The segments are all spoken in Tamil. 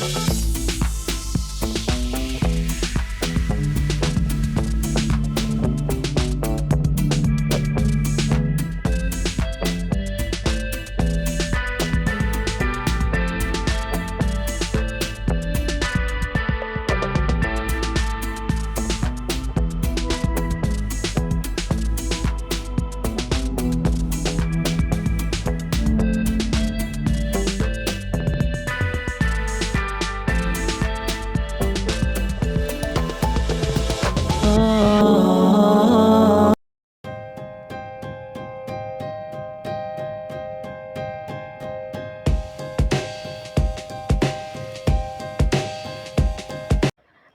you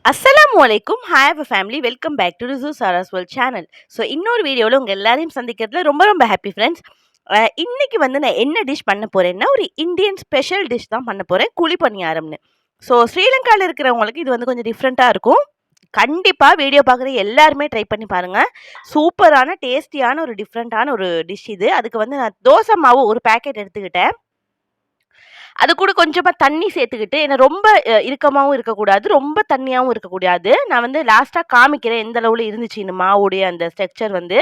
அஸ்ஸலாமு அலைக்கும் hi uh family welcome back to Rizu Sara's world channel so இன்னொரு வீடியோவில் உங்கள் எல்லாரையும் சந்திக்கிறதுல ரொம்ப ரொம்ப ஹாப்பி ஃப்ரெண்ட்ஸ் இன்றைக்கி வந்து நான் என்ன டிஷ் பண்ண போகிறேன்னா ஒரு இந்தியன் ஸ்பெஷல் டிஷ் தான் பண்ண போகிறேன் குழி பணியாரம்னு ஸோ ஸ்ரீலங்காவில் இருக்கிறவங்களுக்கு இது வந்து கொஞ்சம் டிஃப்ரெண்ட்டாக இருக்கும். கண்டிப்பாக வீடியோ பார்க்குற எல்லாருமே ட்ரை பண்ணி பாருங்கள் சூப்பரான டேஸ்டியான ஒரு டிஃப்ரெண்ட்டான ஒரு டிஷ் இது. அதுக்கு வந்து நான் தோசை மாவு ஒரு பேக்கெட் எடுத்துக்கிட்டேன். அது கூட கொஞ்சமாக தண்ணி சேர்த்துக்கிட்டு ஏன்னா ரொம்ப இறுக்கமாகவும் இருக்கக்கூடாது ரொம்ப தண்ணியாகவும் இருக்கக்கூடாது. நான் வந்து லாஸ்ட்டாக காமிக்கிறேன் எந்த அளவில் இருந்துச்சு இந்த மாவுடைய அந்த ஸ்ட்ரக்சர் வந்து.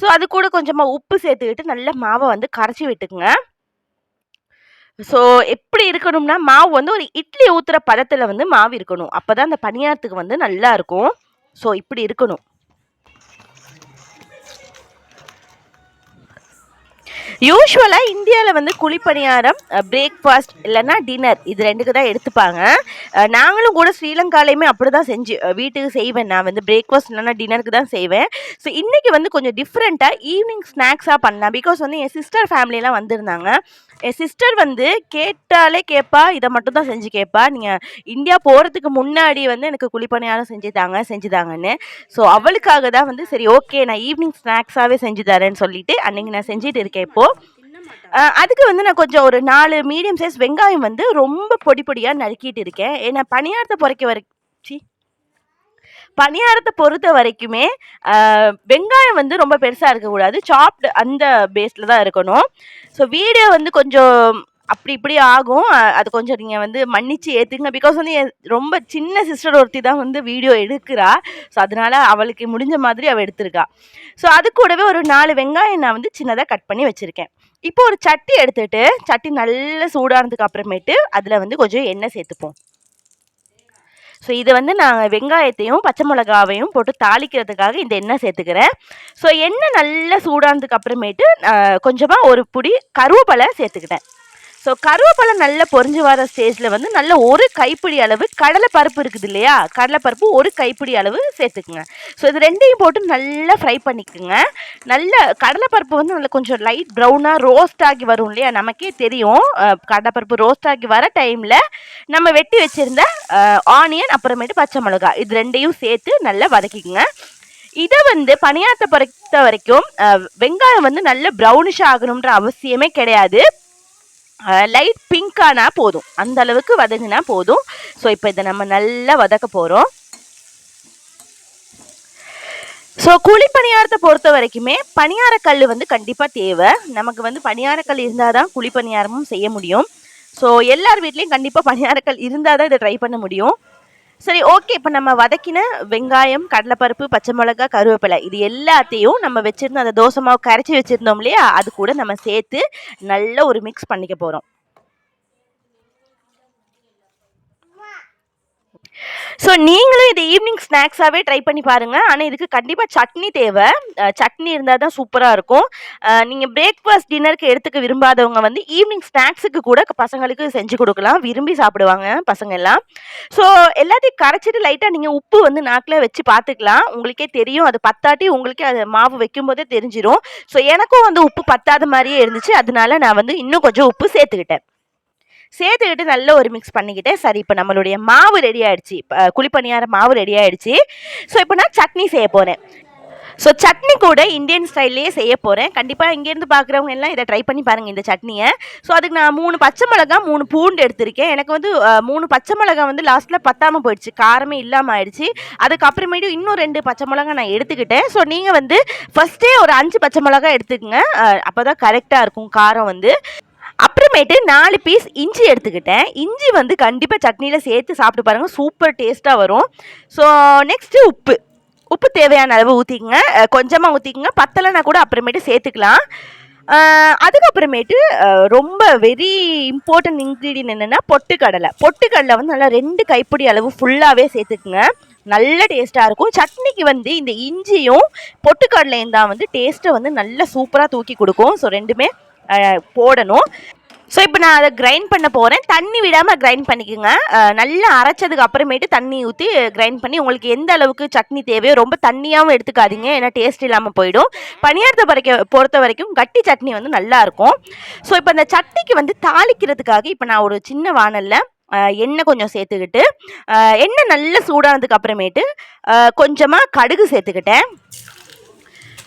ஸோ அது கூட கொஞ்சமாக உப்பு சேர்த்துக்கிட்டு நல்ல மாவை வந்து கரைச்சி விட்டுக்குங்க. ஸோ எப்படி இருக்கணும்னா மாவு வந்து ஒரு இட்லி ஊற்றுற பதத்தில் வந்து மாவு இருக்கணும். அப்போ தான் அந்த பணியாரத்துக்கு வந்து நல்லா இருக்கும். ஸோ இப்படி இருக்கணும். யூஸ்வலாக இந்தியாவில் வந்து குழிப்பணியாரம் பிரேக்ஃபாஸ்ட் இல்லைன்னா டின்னர் இது ரெண்டுக்கு தான் எடுத்துப்பாங்க. நாங்களும் கூட ஸ்ரீலங்காலையுமே அப்படி தான் செஞ்சு வீட்டுக்கு செய்வேன். நான் வந்து பிரேக்ஃபாஸ்ட் இல்லைன்னா டின்னருக்கு தான் செய்வேன். ஸோ இன்றைக்கி வந்து கொஞ்சம் டிஃப்ரெண்ட்டாக ஈவினிங் ஸ்நாக்ஸாக பண்ணலாம். பிகாஸ் வந்து என் சிஸ்டர் ஃபேமிலியெலாம் வந்திருந்தாங்க. என் சிஸ்டர் வந்து கேட்டாலே கேட்பா இதை மட்டும் தான் செஞ்சு கேட்பா நீங்கள் இந்தியா போகிறதுக்கு முன்னாடி வந்து எனக்கு குழிப்பணியாரம் செஞ்சு தாங்க செஞ்சு தாங்கன்னு. ஸோ அவளுக்காக தான் வந்து சரி ஓகே நான் ஈவினிங் ஸ்நாக்ஸாகவே செஞ்சு தரேன்னு சொல்லிட்டு அன்னைக்கு நான் செஞ்சுட்டு இருக்கேன் இப்போது அதுக்கு வந்து நான் கொஞ்சம் ஒரு நாலு மீடியம் சைஸ் வெங்காயம் வந்து ரொம்ப பொடி பொடியாக நறுக்கிட்டு இருக்கேன். ஏன்னா பணியாரத்தை பொறைக்க வரை பணியாரத்தை பொறுத்த வரைக்குமே வெங்காயம் வந்து ரொம்ப பெருசாக இருக்கக்கூடாது சாப்டு அந்த பேஸில் தான் இருக்கணும். ஸோ வீடியோ வந்து கொஞ்சம் அப்படி இப்படி ஆகும். அது கொஞ்சம் நீங்கள் வந்து மன்னிச்சு ஏற்றுங்க பிகாஸ் வந்து ரொம்ப சின்ன சிஸ்டர் ஒருத்தி தான் வந்து வீடியோ எடுக்கிறா. ஸோ அதனால அவளுக்கு முடிஞ்ச மாதிரி அவள் எடுத்திருக்கா. ஸோ அது கூடவே ஒரு நாலு வெங்காயம் நான் வந்து சின்னதாக கட் பண்ணி வச்சுருக்கேன். இப்போ ஒரு சட்டி எடுத்துகிட்டு சட்டி நல்லா சூடானதுக்கு அப்புறமேட்டு அதில் வந்து கொஞ்சம் எண்ணெய் சேர்த்துப்போம். ஸோ இதை வந்து நான் வெங்காயத்தையும் பச்சை மிளகாவையும் போட்டு தாளிக்கிறதுக்காக இந்த எண்ணெய் சேர்த்துக்கிறேன். ஸோ எண்ணெய் நல்லா சூடானதுக்கு அப்புறமேட்டு கொஞ்சமாக ஒரு புடி கருவேப்பிலை சேர்த்துக்கிட்டேன். ஸோ கருவேப்பிலை நல்லா பொறிஞ்சு வர ஸ்டேஜில் வந்து நல்ல ஒரு கைப்பிடி அளவு கடலை பருப்பு இருக்குது இல்லையா? கடலை பருப்பு ஒரு கைப்பிடி அளவு சேர்த்துக்குங்க. ஸோ இது ரெண்டையும் போட்டு நல்லா ஃப்ரை பண்ணிக்கோங்க. நல்ல கடலை பருப்பு வந்து நல்லா கொஞ்சம் லைட் ப்ரௌனாக ரோஸ்ட் ஆகி வரும் இல்லையா? நமக்கே தெரியும். கடலைப்பருப்பு ரோஸ்ட் ஆகி வர டைமில் நம்ம வெட்டி வச்சுருந்த ஆனியன் அப்புறமேட்டு பச்சை மிளகாய் இது ரெண்டையும் சேர்த்து நல்லா வதக்கிக்கோங்க. இதை வந்து பணியாரத்தை பொறுத்த வரைக்கும் வெங்காயம் வந்து நல்ல ப்ரௌனிஷாக ஆகணுன்ற அவசியமே கிடையாது. லைட் பிங்க்கானா போதும். அந்த அளவுக்கு வதங்கினா போதும். ஸோ இப்போ இதை நம்ம நல்லா வதக்க போகிறோம் ஸோ குழி பணியாரத்தை பொறுத்த வரைக்குமே பணியாரக்கல் வந்து கண்டிப்பாக தேவை. நமக்கு வந்து பணியாரக்கல் இருந்தால் தான் குழி பணியாரமும் செய்ய முடியும். ஸோ எல்லார் வீட்லேயும் கண்டிப்பாக பணியாரக்கல் இருந்தால் தான் இதை ட்ரை பண்ண முடியும். சரி ஓகே இப்போ நம்ம வதக்கின வெங்காயம் கடலைப்பருப்பு பச்சை மிளகா கருவேப்பிலை இது எல்லாத்தையும் நம்ம வச்சுருந்த அந்த தோசை மாவு கரைச்சி வச்சுருந்தோம் இல்லையா? அது கூட நம்ம சேர்த்து நல்ல ஒரு மிக்ஸ் பண்ணிக்க போகிறோம் ஸோ நீங்களும் இது ஈவினிங் ஸ்நாக்ஸாகவே ட்ரை பண்ணி பாருங்கள் ஆனால் இதுக்கு கண்டிப்பாக சட்னி தேவை. சட்னி இருந்தால் தான் சூப்பராக இருக்கும். நீங்கள் பிரேக்ஃபாஸ்ட் டின்னருக்கு எடுத்துக்க விரும்பாதவங்க வந்து ஈவினிங் ஸ்நாக்ஸுக்கு கூட பசங்களுக்கு செஞ்சு கொடுக்கலாம். விரும்பி சாப்பிடுவாங்க பசங்க எல்லாம். ஸோ எல்லாத்தையும் கரைச்சிட்டு லைட்டாக நீங்கள் உப்பு வந்து நாக்கில் வச்சு பார்த்துக்கலாம் உங்களுக்கே தெரியும். அது பத்தாட்டி உங்களுக்கே அது மாவு வைக்கும்போதே தெரிஞ்சிடும் ஸோ எனக்கும் வந்து உப்பு பத்தாத மாதிரியே இருந்துச்சு. அதனால நான் வந்து இன்னும் கொஞ்சம் உப்பு சேர்த்துக்கிட்டேன். சேர்த்துக்கிட்டு நல்ல ஒரு மிக்ஸ் பண்ணிக்கிட்டேன் சரி இப்போ நம்மளுடைய மாவு ரெடி ஆயிடுச்சு. இப்போ குழிப்பணியார மாவு ரெடி ஆயிடுச்சு. ஸோ இப்போ நான் சட்னி செய்ய போகிறேன் ஸோ சட்னி கூட இந்தியன் ஸ்டைல்லே செய்ய போகிறேன் கண்டிப்பாக இங்கேருந்து பார்க்குறவங்க எல்லாம் இதை ட்ரை பண்ணி பாருங்கள் இந்த சட்னியை. ஸோ அதுக்கு நான் மூணு பச்சை மிளகா மூணு பூண்டு எடுத்திருக்கேன். எனக்கு வந்து மூணு பச்சை மிளகா வந்து லாஸ்ட்டில் பத்தாமல் போயிடுச்சு. காரமே இல்லாமல் ஆயிடுச்சு. அதுக்கப்புறமேட்டு இன்னும் ரெண்டு பச்சை மிளகா நான் எடுத்துக்கிட்டேன். ஸோ நீங்கள் வந்து ஃபஸ்ட்டே ஒரு அஞ்சு பச்சை மிளகா எடுத்துக்கங்க. அப்போ தான் கரெக்டாக இருக்கும் காரம் வந்து. அப்புறமேட்டு நாலு பீஸ் இஞ்சி எடுத்துக்கிட்டேன். இஞ்சி வந்து கண்டிப்பாக சட்னியில் சேர்த்து சாப்பிட்டு பாருங்கள் சூப்பர் டேஸ்ட்டாக வரும். ஸோ நெக்ஸ்ட்டு உப்பு. உப்பு தேவையான அளவு ஊற்றிக்கங்க கொஞ்சமாக ஊற்றிக்கங்க பத்தலைனா கூட அப்புறமேட்டு சேர்த்துக்கலாம். அதுக்கப்புறமேட்டு ரொம்ப வெரி இம்பார்ட்டன்ட் இன்க்ரீடியன்ட் என்னென்னா பொட்டுக்கடலை. பொட்டுக்கடலை வந்து நல்லா ரெண்டு கைப்பிடி அளவு ஃபுல்லாகவே சேர்த்துக்குங்க. நல்ல டேஸ்ட்டாக இருக்கும். சட்னிக்கு வந்து இந்த இஞ்சியும் பொட்டுக்கடலையும் தான் வந்து டேஸ்ட்டை வந்து நல்லா சூப்பராக தூக்கி கொடுக்கும். ஸோ ரெண்டுமே போடணும். ஸோ இப்போ நான் அதை கிரைண்ட் பண்ண போகிறேன் தண்ணி விடாமல் கிரைண்ட் பண்ணிக்கோங்க. நல்லா அரைச்சதுக்கு அப்புறமேட்டு தண்ணி ஊற்றி கிரைண்ட் பண்ணி உங்களுக்கு எந்த அளவுக்கு சட்னி தேவையோ ரொம்ப தண்ணியாகவும் எடுத்துக்காதீங்க. ஏன்னா டேஸ்ட் இல்லாமல் போயிடும். பணியாரத்தை வரைக்கும் பொறுத்த வரைக்கும் கட்டி சட்னி வந்து நல்லா இருக்கும். ஸோ இப்போ அந்த சட்னிக்கு வந்து தாளிக்கிறதுக்காக இப்போ நான் ஒரு சின்ன வானலில் எண்ணெய் கொஞ்சம் சேர்த்துக்கிட்டு எண்ணெய் நல்லா சூடானதுக்கு அப்புறமேட்டு கொஞ்சமாக கடுகு சேர்த்துக்கிட்டேன்.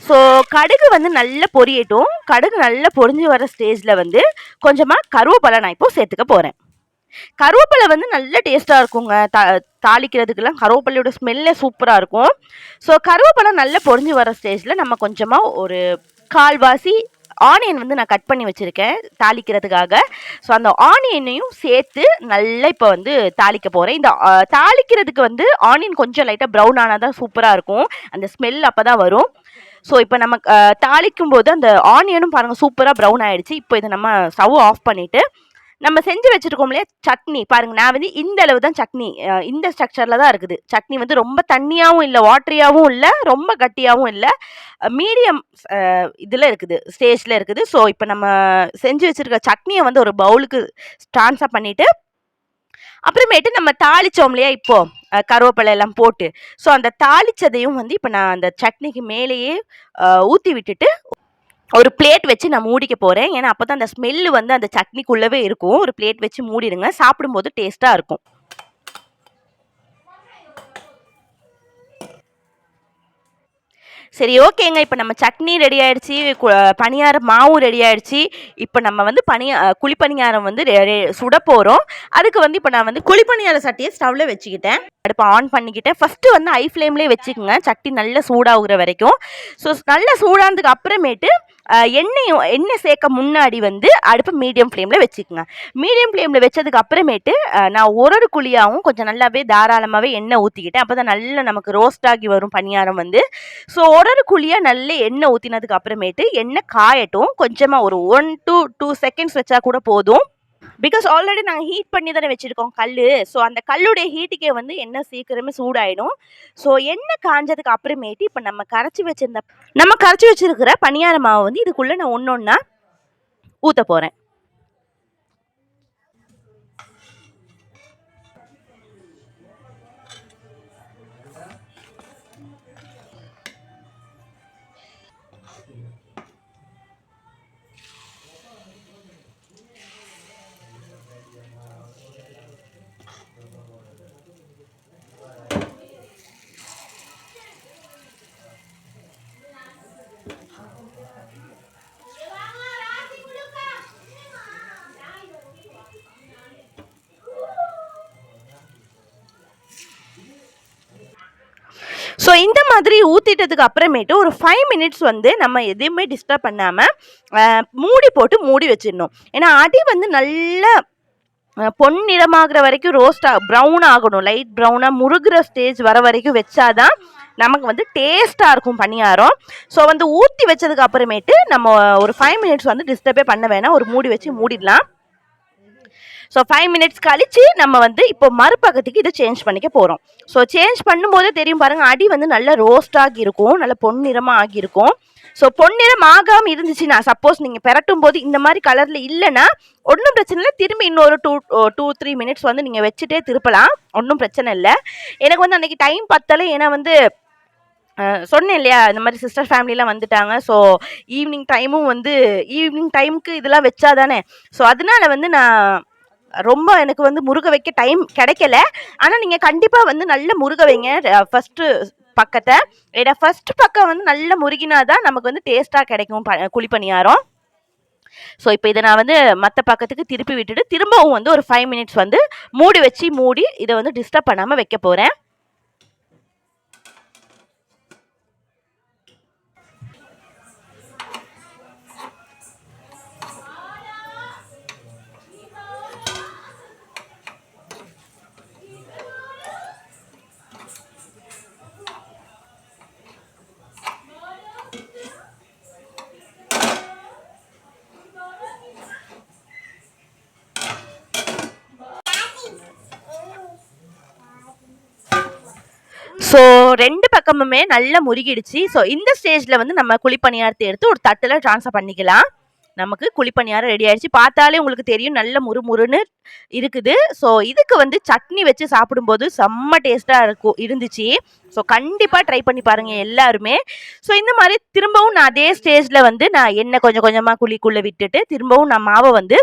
ஸோ கடுகு வந்து நல்லா பொரியட்டும். கடுகு நல்லா பொரிஞ்சு வர ஸ்டேஜில் வந்து கொஞ்சமாக கருவேப்பிலை நான் இப்போ சேர்த்துக்க போகிறேன் கருவேப்பிலை வந்து நல்ல டேஸ்ட்டாக இருக்குங்க. தா தாளிக்கிறதுக்கெல்லாம் கருவேப்பிலையோட ஸ்மெல்லே சூப்பராக இருக்கும். ஸோ கருவேப்பிலை நல்லா பொரிஞ்சு வர ஸ்டேஜில் நம்ம கொஞ்சமாக ஒரு கால்வாசி ஆனியன் வந்து நான் கட் பண்ணி வச்சுருக்கேன் தாளிக்கிறதுக்காக. ஸோ அந்த ஆனியனையும் சேர்த்து நல்லா இப்போ வந்து தாளிக்க போகிறேன் இந்த தாளிக்கிறதுக்கு வந்து ஆனியன் கொஞ்சம் லைட்டாக ப்ரௌன் ஆனால் தான் சூப்பராக இருக்கும். அந்த ஸ்மெல் அப்போ தான் வரும். ஸோ இப்போ நம்ம தாளிக்கும் போது அந்த ஆனியனும் பாருங்கள் சூப்பராக ப்ரௌன் ஆகிடுச்சு இப்போ இதை நம்ம ஸ்டவ் ஆஃப் பண்ணிவிட்டு நம்ம செஞ்சு வச்சுருக்கோம் இல்லையா? சட்னி. பாருங்கள் நான் வந்து இந்த அளவு தான் சட்னி இந்த ஸ்ட்ரக்சரில் தான் இருக்குது. சட்னி வந்து ரொம்ப தண்ணியாகவும் இல்லை வாட்டரியாகவும் இல்லை ரொம்ப கட்டியாகவும் இல்லை. மீடியம் இதில் இருக்குது ஸ்டேஜில் இருக்குது. ஸோ இப்போ நம்ம செஞ்சு வச்சுருக்க சட்னியை வந்து ஒரு பவுலுக்கு ட்ரான்ஸ்ஃபர் பண்ணிவிட்டு அப்புறமேட்டு நம்ம தாளிச்சோம் இல்லையா இப்போ கருவேப்பிலை எல்லாம் போட்டு. ஸோ அந்த தாளிச்சதையும் வந்து இப்போ நான் அந்த சட்னிக்கு மேலேயே ஊற்றி விட்டுட்டு ஒரு பிளேட் வச்சு நான் மூடிக்க போகிறேன் ஏன்னா அப்போ தான் அந்த ஸ்மெல்லு வந்து அந்த சட்னிக்குள்ளவே இருக்கும். ஒரு பிளேட் வச்சு மூடிடுங்க. சாப்பிடும்போது டேஸ்ட்டாக இருக்கும். சரி ஓகேங்க. இப்போ நம்ம சட்னி ரெடி ஆயிடுச்சு கு- பணியார மாவும் ரெடி ஆயிடுச்சு. இப்போ நம்ம வந்து பனியா குழிப்பணியாரம் வந்து ரெ- ரெ- சுட போகிறோம் அதுக்கு வந்து இப்போ நான் வந்து குழிப்பணியார சட்டியை ஸ்டவ்வில் வச்சுக்கிட்டேன். அடுப்பை ஆன் பண்ணிக்கிட்டேன். ஃபஸ்ட்டு வந்து ஐ ஃப்ளேம்லேயே வச்சுக்கோங்க. சட்டி நல்லா சூடாகுற வரைக்கும். ஸோ நல்லா சூடானதுக்கு அப்புறமேட்டு எண்ணெயும் எண்ணெய் சேர்க்க முன்னாடி வந்து அடுப்பு மீடியம் ஃப்ளேமில் வச்சுக்கோங்க. மீடியம் ஃப்ளேமில் வச்சதுக்கு அப்புறமேட்டு நான் ஒரு ஒரு குழியாகவும் கொஞ்சம் நல்லாவே தாராளமாகவே எண்ணெய் ஊற்றிக்கிட்டேன் அப்போ தான் நல்லா நமக்கு ரோஸ்ட் ஆகி வரும் பணியாரம் வந்து. ஸோ ஒரு ஒரு குழியாக நல்ல எண்ணெய் ஊற்றினதுக்கு அப்புறமேட்டு எண்ணெய் காயட்டும். கொஞ்சமாக ஒரு ஒன் டூ டூ செகண்ட்ஸ் வச்சா கூட போதும். பிகாஸ் ஆல்ரெடி நாங்கள் ஹீட் பண்ணி தானே வச்சுருக்கோம் கல் ஸோ அந்த கல்லுடைய ஹீட்டுக்கே வந்து எண்ணெய் சீக்கிரமே சூடாயிடும். ஸோ எண்ணெய் காஞ்சதுக்கு அப்புறமேட்டு இப்போ நம்ம கரைச்சி வச்சிருந்த நம்ம கரைச்சி வச்சிருக்கிற பணியார மாவை வந்து இதுக்குள்ளே நான் ஒன்று ஒன்றா ஊற்ற போகிறேன் ஸோ இந்த மாதிரி ஊற்றிட்டதுக்கு அப்புறமேட்டு ஒரு ஃபைவ் மினிட்ஸ் வந்து நம்ம எதையுமே டிஸ்டர்ப் பண்ணாமல் மூடி போட்டு மூடி வச்சிடணும். ஏன்னா அடி வந்து நல்லா அஹ், பொன்னிறமாகிற வரைக்கும் ரோஸ்ட் ப்ரௌன் ஆகணும். லைட் ப்ரௌனாக முருகிற ஸ்டேஜ் வர வரைக்கும் வச்சாதான் நமக்கு வந்து டேஸ்ட்டாக இருக்கும் பணியாரம். ஸோ வந்து ஊற்றி வச்சதுக்கு அப்புறமேட்டு நம்ம ஒரு ஃபைவ் மினிட்ஸ் வந்து டிஸ்டர்பே பண்ண வேணாம். ஒரு மூடி வச்சு மூடிடலாம். ஸோ ஃபைவ் மினிட்ஸ் கழித்து நம்ம வந்து இப்போ மறுபக்கத்துக்கு இதை சேஞ்ச் பண்ணிக்க போகிறோம் ஸோ சேஞ்ச் பண்ணும்போதே தெரியும் பாருங்கள் அடி வந்து நல்லா ரோஸ்ட் ஆகி இருக்கும் நல்ல பொன்னிறமாக ஆகியிருக்கும் ஸோ பொன்னிறம் ஆகாமல் இருந்துச்சுன்னா சப்போஸ் நீங்கள் பெரட்டும் போது இந்த மாதிரி கலரில் இல்லைன்னா ஒன்றும் பிரச்சனை இல்லை. திரும்பி இன்னொரு டூ டூ த்ரீ மினிட்ஸ் வந்து நீங்கள் வச்சுட்டே திருப்பலாம். ஒன்றும் பிரச்சனை இல்லை. எனக்கு வந்து அன்றைக்கி டைம் பத்தலை. ஏன்னா வந்து சொன்னேன் இல்லையா இந்த மாதிரி சிஸ்டர் ஃபேமிலிலாம் வந்துட்டாங்க. ஸோ ஈவினிங் டைமும் வந்து ஈவினிங் டைமுக்கு இதெல்லாம் வச்சாதானே. ஸோ அதனால வந்து நான் ரொம்ப எனக்கு வந்து முருக வைக்க டைம் கிடைக்கல. ஆனால் நீங்கள் கண்டிப்பாக வந்து நல்ல முருக வைங்க. ஃபஸ்ட்டு பக்கத்தை. ஏன்னா ஃபர்ஸ்ட் பக்கம் வந்து நல்ல முருகினா தான் நமக்கு வந்து டேஸ்ட்டாக கிடைக்கும் ப குழிப்பணியாரம். ஸோ இப்போ இதை நான் வந்து மற்ற பக்கத்துக்கு திருப்பி விட்டுட்டு திரும்பவும் வந்து ஒரு ஃபைவ் மினிட்ஸ் வந்து மூடி வச்சு மூடி இதை வந்து டிஸ்டர்ப் பண்ணாமல் வைக்க போகிறேன் ஸோ ரெண்டு பக்கமுமே நல்லா முருகிடுச்சு. ஸோ இந்த ஸ்டேஜில் வந்து நம்ம குழிப்பணியாரத்தை எடுத்து ஒரு தட்டில் ட்ரான்ஸ்ஃபர் பண்ணிக்கலாம். நமக்கு குழிப்பணியாரம் ரெடி ஆயிடுச்சு. பார்த்தாலே உங்களுக்கு தெரியும் நல்ல முறுமுறுன்னு இருக்குது. ஸோ இதுக்கு வந்து சட்னி வச்சு சாப்பிடும்போது செம்ம டேஸ்ட்டாக இருக்கும் இருந்துச்சு. ஸோ கண்டிப்பாக ட்ரை பண்ணி பாருங்கள் எல்லாருமே. ஸோ இந்த மாதிரி திரும்பவும் நான் அதே ஸ்டேஜில் வந்து நான் எண்ணெய் கொஞ்சம் கொஞ்சமாக குழிக்குள்ளே விட்டுட்டு திரும்பவும் நான் மாவை வந்து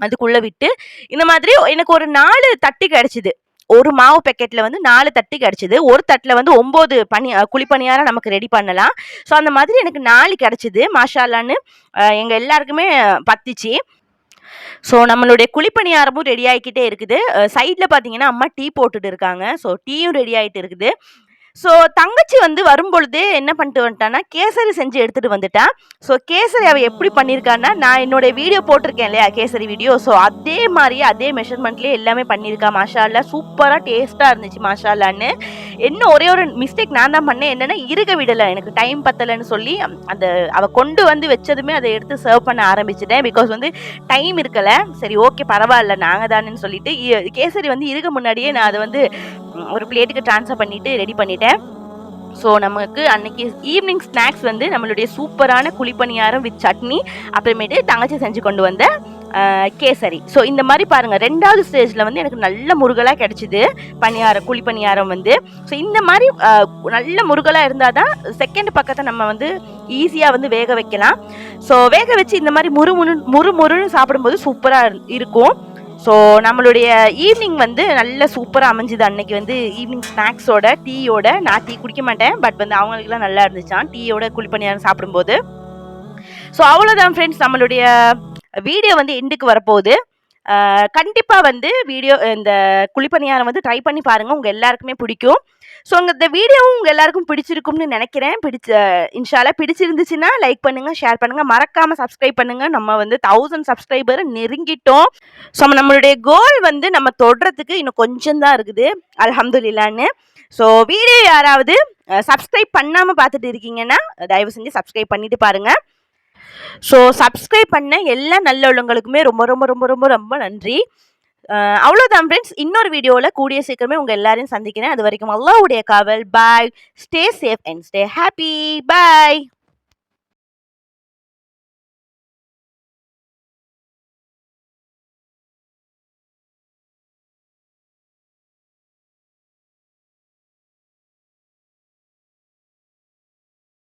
அதுக்குள்ளே விட்டு இந்த மாதிரி எனக்கு ஒரு நாலு தட்டு கிடச்சிது. ஒரு மாவு பேக்கெட்டில் வந்து நாலு தட்டு கிடச்சிது. ஒரு தட்டில் வந்து ஒம்பது பனி குழிப்பணியாரம் நமக்கு ரெடி பண்ணலாம். ஸோ அந்த மாதிரி எனக்கு நாலு கிடச்சிது. மாஷாலான்னு எங்கள் எல்லாருக்குமே பத்திச்சு. ஸோ நம்மளுடைய குழிப்பணியாரமும் ரெடி ஆகிக்கிட்டே இருக்குது. சைடில் பார்த்தீங்கன்னா அம்மா டீ போட்டுட்டு இருக்காங்க. ஸோ டீயும் ரெடி ஆகிட்டு இருக்குது. ஸோ தங்கச்சி வந்து வரும்பொழுதே என்ன பண்ணிட்டு வந்துட்டான்னா கேசரி செஞ்சு எடுத்துகிட்டு வந்துட்டான் ஸோ கேசரி அவள் எப்படி பண்ணியிருக்கான்னா நான் என்னோட வீடியோ போட்டிருக்கேன் இல்லையா கேசரி வீடியோ ஸோ அதே மாதிரியே அதே மெஷர்மெண்ட்லேயே எல்லாமே பண்ணியிருக்கா மாஷால்லா சூப்பராக டேஸ்ட்டாக இருந்துச்சு மாஷால்லான்னு என்ன ஒரே ஒரு மிஸ்டேக் நான் தான் பண்ணேன். என்னென்னா இருக விடலை. எனக்கு டைம் பத்தலைன்னு சொல்லி அந்த அவள் கொண்டு வந்து வச்சதுமே அதை எடுத்து சர்வ் பண்ண ஆரம்பிச்சிட்டேன். பிகாஸ் வந்து டைம் இருக்கலை. சரி ஓகே பரவாயில்ல நாங்கள் தானேன்னு சொல்லிட்டு கேசரி வந்து இருக்க முன்னாடியே நான் அதை வந்து ஒரு பிளேட்டுக்கு ட்ரான்ஸ்ஃபர் பண்ணிவிட்டு ரெடி பண்ணிட்டேன். ஸோ நமக்கு அன்னைக்கு ஈவினிங் ஸ்நாக்ஸ் வந்து நம்மளுடைய சூப்பரான குழிப்பணியாரம் வித் சட்னி அப்புறமேட்டு தங்கச்சி செஞ்சு கொண்டு வந்த கேசரி. ஸோ இந்த மாதிரி பாருங்கள் ரெண்டாவது ஸ்டேஜில் வந்து எனக்கு நல்ல முருகலாக கிடச்சிது பணியாரம் குழி பணியாரம் வந்து. ஸோ இந்த மாதிரி நல்ல முருகலாக இருந்தால் தான் செகண்ட் பக்கத்தை நம்ம வந்து ஈஸியாக வந்து வேக வைக்கலாம். ஸோ வேக வச்சு இந்த மாதிரி முறு முறு முறு முறுன்னு சாப்பிடும்போது சூப்பராக இருக்கும். ஸோ நம்மளுடைய ஈவினிங் வந்து நல்ல சூப்பராக அமைஞ்சுது அன்னைக்கு வந்து ஈவினிங் ஸ்நாக்ஸோட டீயோட நான் டீ குடிக்க மாட்டேன். பட் வந்து அவங்களுக்குலாம் நல்லா இருந்துச்சான் டீயோட குழிப்பணியாரம் சாப்பிடும்போது. ஸோ அவ்வளோதான் ஃப்ரெண்ட்ஸ் நம்மளுடைய வீடியோ வந்து எண்டுக்கு வரப்போகுது. கண்டிப்பாக வந்து வீடியோ இந்த குழிப்பணியாரம் வந்து ட்ரை பண்ணி பாருங்கள் உங்கள் எல்லாருக்குமே பிடிக்கும். ஸோ உங்கள் இந்த வீடியோவும் உங்கள் எல்லாருக்கும் பிடிச்சிருக்கும்னு நினைக்கிறேன். பிடிச்ச இன்ஷால்லா பிடிச்சிருந்துச்சுன்னா லைக் பண்ணுங்கள் ஷேர் பண்ணுங்கள் மறக்காமல் சப்ஸ்கிரைப் பண்ணுங்கள் நம்ம வந்து தௌசண்ட் சப்ஸ்கிரைபரை நெருங்கிட்டோம். ஸோ நம்மளுடைய கோல் வந்து நம்ம தொடுறதுக்கு இன்னும் கொஞ்சம் தான் இருக்குது. அலமதுல்லான்னு ஸோ வீடியோ யாராவது சப்ஸ்கிரைப் பண்ணாமல் பார்த்துட்டு இருக்கீங்கன்னா தயவு செஞ்சு சப்ஸ்கிரைப் பண்ணிட்டு பாருங்கள் ஸோ சப்ஸ்கிரைப் பண்ண எல்லா நல்ல உள்ளவங்களுக்குமே ரொம்ப ரொம்ப ரொம்ப ரொம்ப ரொம்ப நன்றி. அவ்வளோதான் ஃப்ரெண்ட்ஸ் இன்னொரு வீடியோவில் கூடிய சீக்கிரமே உங்கள் எல்லாரையும் சந்திக்கிறேன். அது வரைக்கும் அல்லாவுடைய காவல். Bye stay safe and stay happy bye